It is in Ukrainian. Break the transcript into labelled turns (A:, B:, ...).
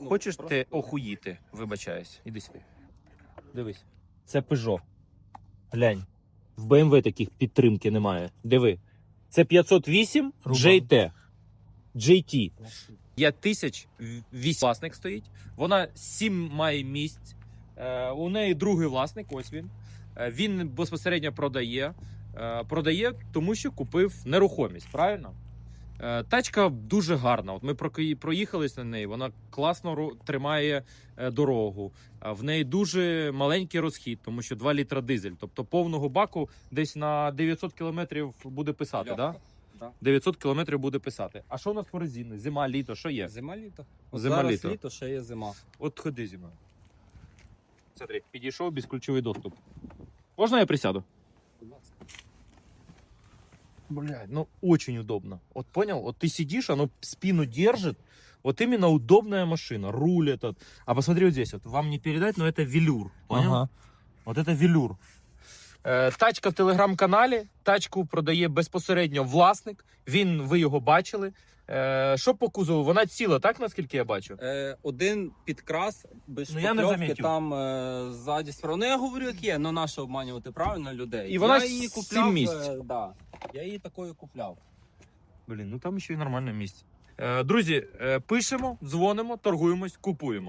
A: Ну,
B: Хочеш
A: просто-
B: ти охуїти? Вибачаюсь. Іди сюди. Дивись. Це Peugeot. Глянь. В BMW таких підтримки немає. Диви. Це 508
A: Рубан.
B: JT. JT. 5008 власник стоїть. Вона 7 має місць. Е, у неї другий власник, ось він. Е, він безпосередньо продає. Е, продає, тому що купив нерухомість, правильно? Е, тачка дуже гарна. От ми проїхались на неї. Вона класно тримає е, дорогу. В неї дуже маленький розхід, тому що 2 літра дизель. Тобто повного баку десь на 900 кілометрів буде писати. Да?
A: Да.
B: 900 кілометрів буде писати. А що у нас по резині? Зима, літо, що є?
A: Зима літо. От
B: Зима,
A: зараз
B: літо.
A: літо, ще є зима.
B: От ходи мною. Смотри, підійшов безключовий доступ. Можна я присяду?
A: Будь ласка.
B: Блядь, ну очень удобно. Вот понял? Вот ты сидишь, оно спину держит. Вот именно удобная машина. Руль этот. А посмотри вот здесь. Вот вам не передать, но это велюр. Понял?
A: Ага.
B: От це велюр. Е, тачка в телеграм-каналі. Тачку продає безпосередньо власник. Він, ви його бачили. Е, що по кузову? Вона ціла, так наскільки я бачу?
A: Е, один підкрас без
B: Ну, я не
A: шпакльовки
B: замітив.
A: там е, ззаді справа. Ну я говорю, як є, ну нащо обманювати правильно людей.
B: І вона
A: я її
B: сім
A: купляв.
B: місць.
A: е, да. Я її такою купляв.
B: Блін, ну там ще й нормальне місце. Е, друзі, е, пишемо, дзвонимо, торгуємось, купуємо.